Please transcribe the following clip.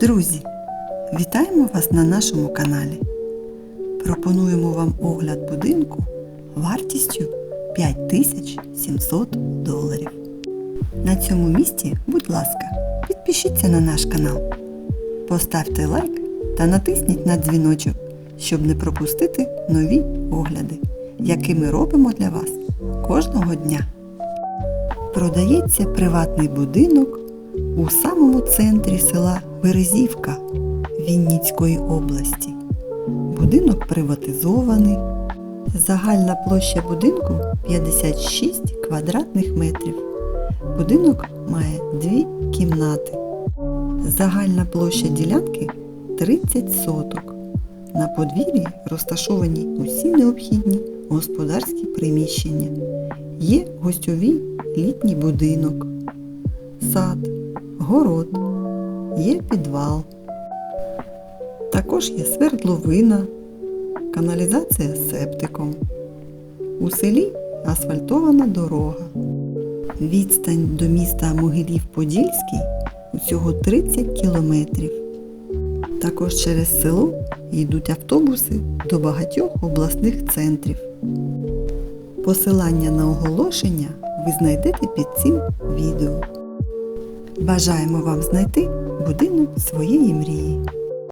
Друзі, вітаємо вас на нашому каналі. Пропонуємо вам огляд будинку вартістю 5700 доларів. На цьому місці, будь ласка, підпишіться на наш канал, поставте лайк та натисніть на дзвіночок, щоб не пропустити нові огляди, які ми робимо для вас кожного дня. Продається приватний будинок у самому центрі села Березівка Вінницької області. Будинок приватизований. Загальна площа будинку 56 квадратних метрів. Будинок має дві кімнати. Загальна площа ділянки 30 соток. На подвір'ї розташовані усі необхідні господарські приміщення. Є гостьовий літній будинок, сад, город, є підвал. Також є свердловина, каналізація з септиком. У селі асфальтована дорога. Відстань до міста Могилів-Подільський усього 30 кілометрів. Також через село йдуть автобуси до багатьох обласних центрів. Посилання на оголошення ви знайдете під цим відео. Бажаємо вам знайти будинок своєї мрії.